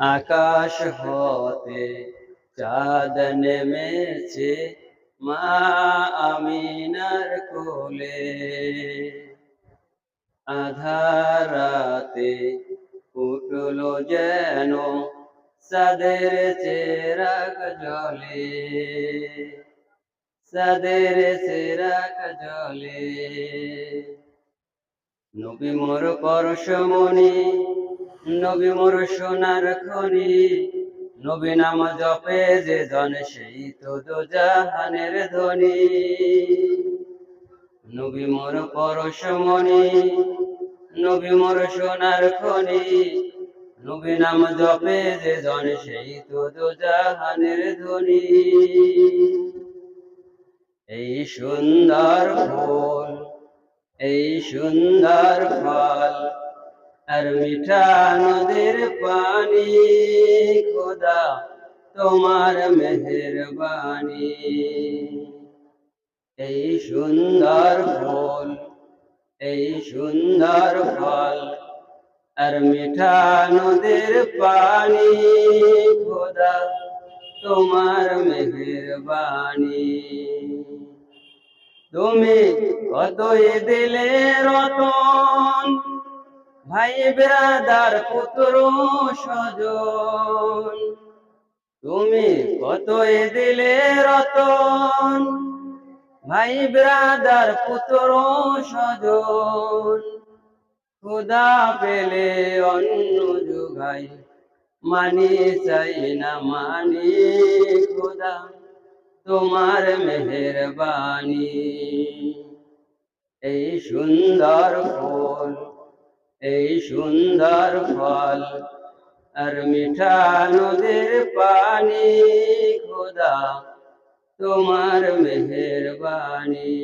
আকাশ হতে চাঁদ নেমেছে মা আমিনার কোলে। আধারাতে উঠল যেন সাদের চেরাক জলে। সাদের চেরাক জলে। নবী মোর পরশমণি নবী মোর সোনার খনি। নবী নাম জপে যে জন সেই তো জাহানের ধ্বনি নবী মোর পরশমণি নবী মোর সোনার খনি। নবী নাম জপে যে জন সেই তো জাহানের ধ্বনি এই সুন্দর ফুল, এই সুন্দর ফল আর মিঠা নদীর পানি, খোদা তোমার মেহেরবানি। এই সুন্দর ফুল, এই সুন্দর ফল, আর মিঠা নদীর পানি, খোদা তোমার মেহেরবানি। তুমি কতই দিলে রতন ভাই বেড়াদার পুত্র সজন তুমি কতই দিলে রতন? ভাই বেড়াদার পুত্র সজন খুদা পেলে অন্য যুগাই, মানি চাই না, মানি খুদা তোমার মেহেরবানি। এই সুন্দর ফুল এই সুন্দর ফল আর মিঠা নদীর পানি খোদা তোমার মেহেরবানি।